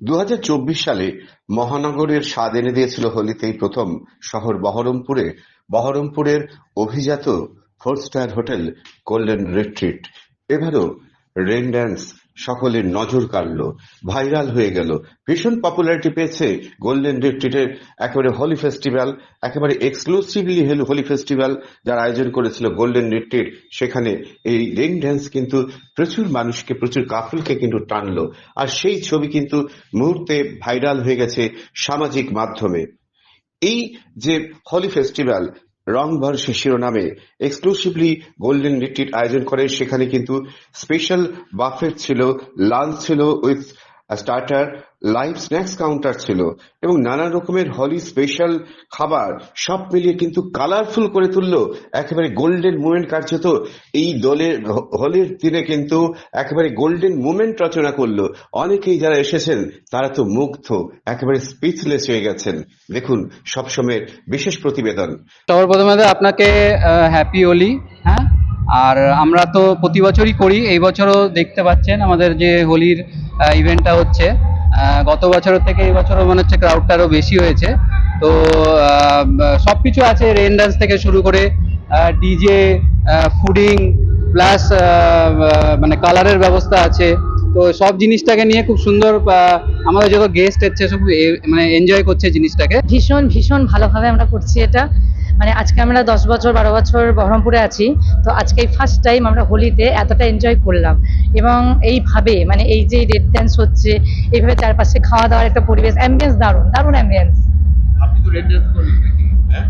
দু হাজার চব্বিশ সালে মহানগরের স্বাদ এনে দিয়েছিল হোলিতেই প্রথম শহর বহরমপুরে। বহরমপুরের অভিজাত four star hotel golden retreat. এবারও রেন ড্যান্স সকলের নজর কাড়ল, ভাইরাল হয়ে গেল। ভীষণ পপুলারিটি পেয়েছে গোল্ডেন রিট্রিটের একেবারে হোলি ফেস্টিভ্যাল একেবারে এক্সক্লুসিভলি হোলি ফেস্টিভ্যাল যার আয়োজন করেছিল গোল্ডেন রিট্রিট সেখানে এই রেন ড্যান্স কিন্তু প্রচুর মানুষকে, প্রচুর কাপলকে কিন্তু টানলো। আর সেই ছবি কিন্তু মুহূর্তে ভাইরাল হয়ে গেছে সামাজিক মাধ্যমে। এই যে হলি ফেস্টিভ্যাল রং ভার্সে শিরোনামে এক্সক্লুসিভলি গোল্ডেন রিট্রিট আয়োজন করে। সেখানে কিন্তু স্পেশাল বাফেট ছিল লাঞ্চ ছিল with starter live snacks counter ছিল এবং নানা রকমের হলি স্পেশাল খাবার, সব মিলিয়ে কিন্তু কালারফুল করে তুললো। একেবারে গোল্ডেন মুমেন্ট কার্যত এই দলের হোলির দিনে কিন্তু একেবারে গোল্ডেন মুমেন্ট রচনা করল। অনেকেই যারা এসেছেন, তারা তো মুগ্ধ, একেবারে স্পিচলেস হয়ে গেছেন। দেখুন, সবসময়ের বিশেষ প্রতিবেদন। সবার প্রথমে তো আপনাকে হ্যাপি হোলি হ্যাঁ? আর আমরা তো প্রতি বছরই করি, এই বছরও দেখতে পাচ্ছেন আমাদের যে হোলির ইভেন্টটা হচ্ছে। গত বছরের থেকে এই বছরও মনে হচ্ছে ক্রাউডটা আরও বেশি হয়েছে। তো সব কিছু আছে রেন ডান্স থেকে শুরু করে ডিজে ফুডিং প্লাস মানে কালারের ব্যবস্থা আছে। তো সব জিনিসটাকে নিয়ে খুব সুন্দর আমাদের যত গেস্ট এসছে সব মানে এনজয় করছে জিনিসটাকে। ভীষণ ভীষণ ভালোভাবে আমরা করছি এটা। মানে আজকে আমরা দশ বছর বারো বছর বহরমপুরে আছি তো আজকে এই ফার্স্ট টাইম আমরা হোলিতে এতটা এনজয় করলাম। এবং এইভাবে মানে এই যে রেড ড্যান্স হচ্ছে এইভাবে চারপাশে খাওয়া দাওয়ার একটা পরিবেশ অ্যাম্বিয়েন্স দারুণ দারুণ অ্যাম্বিয়েন্স আপনি তো রেড ড্যান্স করলেন নাকি? হ্যাঁ?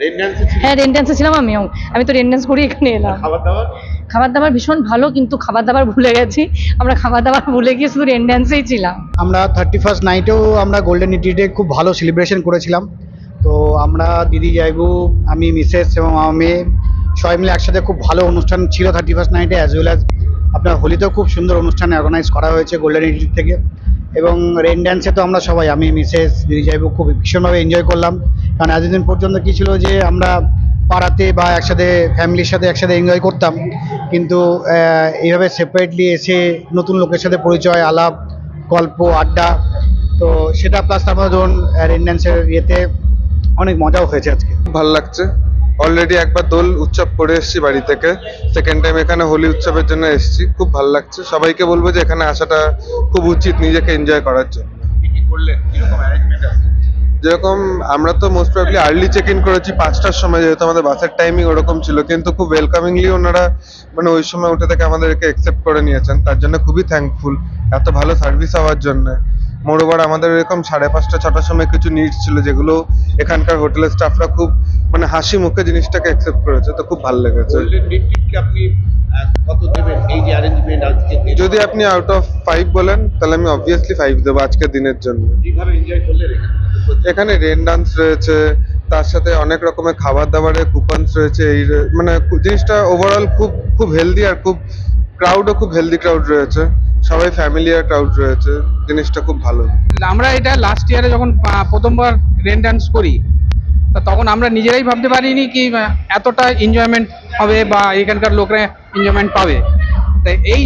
রেড ড্যান্সে ছিল হ্যাঁ রেন ড্যান্সে ছিলাম আমিও। আমি তো রেন ড্যান্স করি এখানে এলাম। খাবার দাবার খাবার দাবার ভীষণ ভালো কিন্তু খাবার দাবার ভুলে গেছি। আমরা খাবার দাবার ভুলে গিয়ে শুধু রেন ড্যান্সেই ছিলাম। আমরা থার্টি ফার্স্ট নাইটেও আমরা গোল্ডেন ইটিডে খুব ভালো সেলিব্রেশন করেছিলাম। তো আমরা দিদি জাইবু, আমি মিসেস এবং আমার মেয়ে সবাই মিলে একসাথে খুব ভালো অনুষ্ঠান ছিল থার্টি ফার্স্ট নাইটে অ্যাজ ওয়েল অ্যাজ আপনার হোলিতেও খুব সুন্দর অনুষ্ঠান অর্গানাইজ করা হয়েছে গোল্ডেন ইটিড থেকে। এবং রেন ড্যান্সে তো আমরা সবাই, আমি, মিসেস, দিদি জাইবু খুব ভীষণভাবে এনজয় করলাম। কারণ এতদিন পর্যন্ত কি ছিল যে আমরা পাড়াতে বা একসাথে ফ্যামিলির সাথে একসাথে এনজয় করতাম। কিন্তু এইভাবে সেপারেটলি এসে নতুন লোকের সাথে পরিচয়, আলাপ, গল্প, আড্ডা, তো সেটা প্লাস আমাদের ধরুন রেন ড্যান্সের ইয়েতে অনেক মজাও হয়েছে আজকে। ভালো লাগছে। অলরেডি একবার দোল উৎসব করে এসেছি বাড়ি থেকে। সেকেন্ড টাইম এখানে হোলি উৎসবের জন্য এসেছি। খুব ভালো লাগছে। সবাইকে বলব যে এখানে আসাটা খুব উচিত নিজেকে এনজয় করার জন্য। যেরকম আমরা তো most probably early check in করেছি পাঁচটার সময় যেহেতু আমাদের বাসের টাইমিং ওরকম ছিল। কিন্তু খুব ওয়েলকামিংলি ওনারা মানে ওই সময় উঠে থেকে আমাদেরকে অ্যাকসেপ্ট করে নিয়েছেন। তার জন্য খুবই থ্যাঙ্কফুল এত ভালো সার্ভিস হওয়ার জন্য। মোরোবার আমাদের এরকম সাড়ে পাঁচটা ছটার সময় কিছু নিডস ছিল যেগুলো এখানকার হোটেলের স্টাফরা খুব মানে হাসি মুখে জিনিসটাকে অ্যাকসেপ্ট করেছে তো খুব ভালো লেগেছে। আপনি কত দেবেন? এই যে অ্যারেঞ্জমেন্ট আজকে যদি আপনি আউট অফ ফাইভ বলেন তাহলে আমি অবভিয়াসলি ফাইভ দেবো আজকের দিনের জন্য। কীভাবে এনজয় করলেন এখানে? এখানে রেন ডান্স রয়েছে তার সাথে অনেক রকমের খাবার দাবারের কুপনস রয়েছে এই মানে জিনিসটা ওভারঅল খুব খুব হেলদি আর খুব ক্রাউডও খুব হেলদি ক্রাউড রয়েছে। সবাই ফ্যামিলিয়ার ক্রাউড রয়েছে, জিনিসটা খুব ভালো। আমরা এটা লাস্ট ইয়ারে যখন প্রথমবার রেন ডান্স করি, তা তখন আমরা নিজেরাই ভাবতে পারিনি কি এতটা এনজয়মেন্ট হবে বা এখানকার লোকরা এনজয়মেন্ট পাবে। তাই এই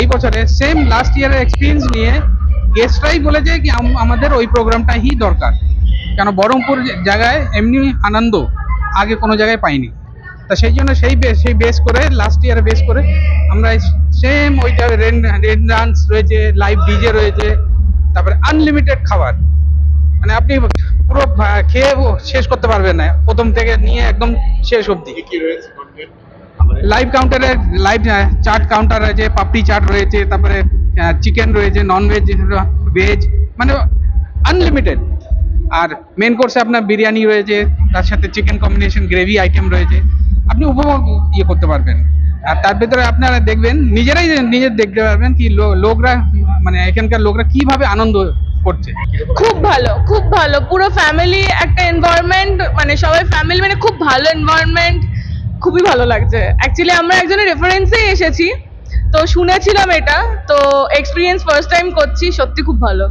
এই বছরে সেম লাস্ট ইয়ারের এক্সপিরিয়েন্স নিয়ে গেস্টরাই বলেছে কি আমাদের ওই প্রোগ্রামটাই দরকার। কেন বহরমপুর জায়গায় এমনি আনন্দ আগে কোনো জায়গায় পাইনি। তা সেই জন্য সেই সেই বেস করে লাস্ট ইয়ারে বেস করে আমরা সেম ওইটা রেন ডান্স রয়েছে লাইভ ডিজে রয়েছে তারপরে আনলিমিটেড খাবার। মানে আপনি পুরো খেয়ে শেষ করতে পারবেন না। প্রথম থেকে নিয়ে একদম শেষ অবধি। লাইভ কাউন্টারে লাইভ চাট কাউন্টার রয়েছে পাপড়ি চাট রয়েছে তারপরে চিকেন রয়েছে নন ভেজ ভেজ মানে আনলিমিটেড আর মেন কোর্সে আপনার বিরিয়ানি রয়েছে তার সাথে চিকেন কম্বিনেশন গ্রেভি আইটেম রয়েছে। আপনি উপভোগ ইয়ে করতে পারবেন। আর তার ভেতরে আপনারা দেখবেন নিজেরাই নিজে দেখতে পারবেন কি লোকরা মানে এখানকার লোকরা কীভাবে আনন্দ করছে। খুব ভালো খুব ভালো। পুরো ফ্যামিলি একটা এনভায়রনমেন্ট মানে সবাই ফ্যামিলি মানে খুব ভালো এনভায়রনমেন্ট খুবই ভালো লাগছে। অ্যাকচুয়ালি আমরা একজনের রেফারেন্সেই এসেছি। তো শুনেছিলাম এটা। তো এক্সপিরিয়েন্স ফার্স্ট টাইম করছি সত্যি খুব ভালো।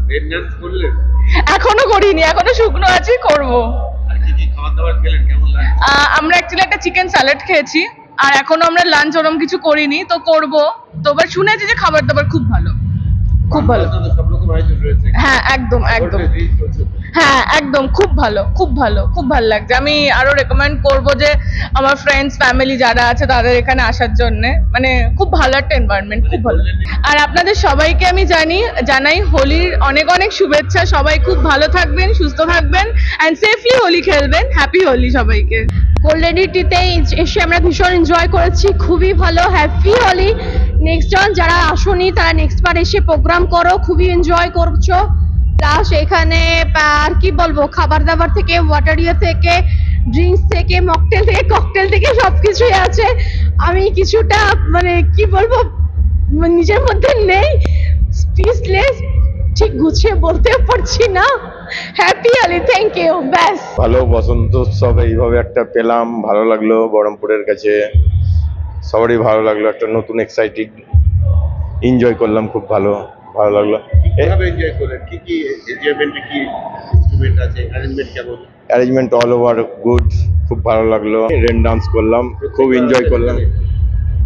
এখনও করিনি এখনও শুকনো আছি করব। আর কি কি খাবার দাবার খেলেন? কেমন লাগে আমরা অ্যাকচুয়ালি একটা চিকেন স্যালাড খেয়েছি। আর এখনও আমরা লাঞ্চ ওরম কিছু করিনি, তো করব। তো এবার শুনেছি যে খাবার দাবার খুব ভালো। খুব ভালো। রয়েছে। একদম একদম। হ্যাঁ একদম খুব ভালো খুব ভালো খুব ভালো লাগছে। আমি আরও রেকমেন্ড করব যে আমার ফ্রেন্ডস ফ্যামিলি যারা আছে তাদের এখানে আসার জন্য। মানে খুব ভালো একটা এনভায়রনমেন্ট খুব ভালো। আর আপনাদের সবাইকে আমি জানি জানাই হোলির অনেক অনেক শুভেচ্ছা। সবাই খুব ভালো থাকবেন সুস্থ থাকবেন অ্যান্ড সেফলি হোলি খেলবেন। হ্যাপি হোলি সবাইকে। গোল্ডেনিটিতে এসে আমরা ভীষণ এনজয় করেছি। খুবই ভালো। হ্যাপি হলি নেক্সট জন যারা আসনি, তারা নেক্সট বার এসে প্রোগ্রাম করো, খুবই এনজয় করছ। প্লাস এখানে আর কি বলব খাবার দাবার থেকে ওয়াটার ইয়ে থেকে ড্রিঙ্কস থেকে মকটেল থেকে ককটেল থেকে সবকিছুই আছে। আমি কিছুটা মানে কি বলব, নিজের মধ্যে নেই স্পিচলেস ঠিক গুছিয়ে বলতে পারছি না। হ্যাপি হলি থ্যাংক ইউ ব্যাস। ভালো বসন্ত উৎসব, এইভাবে একটা পেলাম, ভালো লাগল বহরমপুরের কাছে। সবারই ভালো লাগল একটা নতুন এক্সাইটিং এনজয় করলাম খুব ভালো ভালো লাগল। এনজয় করলেন? কি কি এনজয়মেন্টে কি ইনস্ট্রুমেন্ট আছে? Arrangement arrangement all over good খুব ভালো লাগল। রেন ডান্স করলাম খুব এনজয় করলাম।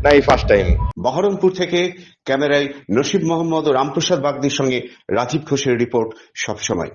না এই ফার্স্ট টাইম বহরমপুর থেকে ক্যামেরায় নসিব মোহাম্মদ ও রামপ্রসাদ বাগদির সঙ্গে রাজীব ঘোষের রিপোর্ট সবসময়।